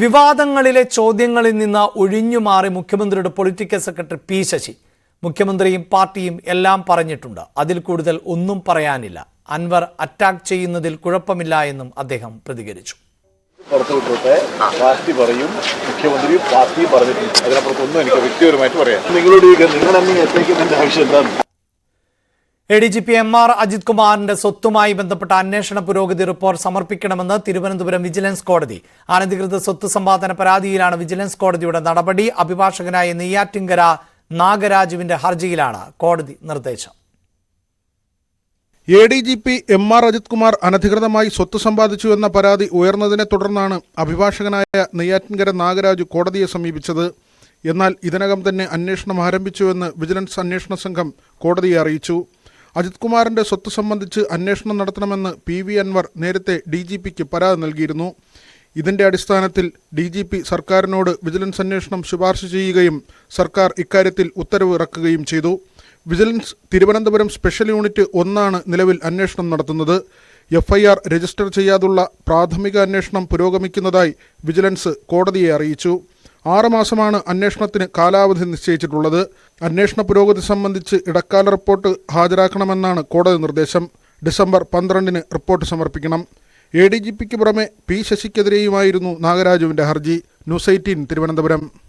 വിവാദങ്ങളിലെ ചോദ്യങ്ങളിൽ നിന്ന് ഒഴിഞ്ഞുമാറി മുഖ്യമന്ത്രിയുടെ പൊളിറ്റിക്കൽ സെക്രട്ടറി പി ശശി. മുഖ്യമന്ത്രിയും പാർട്ടിയും എല്ലാം പറഞ്ഞിട്ടുണ്ട്. അതിൽ കൂടുതൽ ഒന്നും പറയാനില്ല. അൻവർ അറ്റാക്ക് ചെയ്യുന്നതിൽ കുഴപ്പമില്ല എന്നും അദ്ദേഹം പ്രതികരിച്ചു. പുറത്തുവിട്ടിട്ട്. പാർട്ടി പറയും. മുഖ്യമന്ത്രി പാർട്ടി പറഞ്ഞിട്ടുണ്ട്. അതിനപ്പുറത്തൊന്നും എനിക്ക് വ്യക്തിപരമായിട്ട് പറയാം. നിങ്ങളോട് നിങ്ങൾ എന്നെ എത്തേക്കുന്നതിന്റെ ആവശ്യം എന്താണ്? A D G P M R Ajith കുമാറിന്റെ സ്വത്തുമായി ബന്ധപ്പെട്ട അന്വേഷണ പുരോഗതി റിപ്പോർട്ട് സമർപ്പിക്കണമെന്ന് തിരുവനന്തപുരം വിജിലൻസ് കോടതി. അനധികൃത സ്വത്ത് സമ്പാദന പരാതിയിലാണ് വിജിലൻസ് കോടതിയുടെ നടപടി. അഭിഭാഷകനായ നെയ്യാറ്റിങ്കര നാഗരാജുവിന്റെ ഹർജിയിലാണ് കോടതി നിർദ്ദേശം. A D G P M R Ajith Kumar അനധികൃതമായി സ്വത്ത് സമ്പാദിച്ചു എന്ന പരാതി ഉയർന്നതിനെ തുടർന്നാണ് അഭിഭാഷകനായ നെയ്യാറ്റിൻകര നാഗരാജു കോടതിയെ സമീപിച്ചത്. എന്നാൽ ഇതിനകം തന്നെ അന്വേഷണം ആരംഭിച്ചുവെന്ന് വിജിലൻസ് അന്വേഷണ സംഘം കോടതിയെ അറിയിച്ചു. അജിത് കുമാറിന്റെ സ്വത്ത് സംബന്ധിച്ച് അന്വേഷണം നടത്തണമെന്ന് പി വി അൻവർ നേരത്തെ ഡി ജി പിക്ക് പരാതി നൽകിയിരുന്നു. ഇതിന്റെ അടിസ്ഥാനത്തിൽ ഡി ജി പി സർക്കാരിനോട് വിജിലൻസ് അന്വേഷണം ശുപാർശ ചെയ്യുകയും സർക്കാർ ഇക്കാര്യത്തിൽ ഉത്തരവ് ഇറക്കുകയും ചെയ്തു. വിജിലൻസ് തിരുവനന്തപുരം സ്പെഷ്യൽ യൂണിറ്റ് ഒന്നാണ് നിലവിൽ അന്വേഷണം നടത്തുന്നത്. എഫ്ഐആർ രജിസ്റ്റർ ചെയ്യാതുള്ള പ്രാഥമിക അന്വേഷണം പുരോഗമിക്കുന്നതായി വിജിലൻസ് കോടതിയെ അറിയിച്ചു. ആറ് മാസമാണ് അന്വേഷണത്തിന് കാലാവധി നിശ്ചയിച്ചിട്ടുള്ളത്. അന്വേഷണ പുരോഗതി സംബന്ധിച്ച് ഇടക്കാല റിപ്പോർട്ട് ഹാജരാക്കണമെന്നാണ് കോടതി നിർദ്ദേശം. ഡിസംബർ പന്ത്രണ്ടിന് റിപ്പോർട്ട് സമർപ്പിക്കണം. എ ഡി ജി പിക്ക് പുറമെ പി ശശിക്കെതിരെയുമായിരുന്നു നാഗരാജുവിന്റെ ഹർജി. News eighteen Thiruvananthapuram.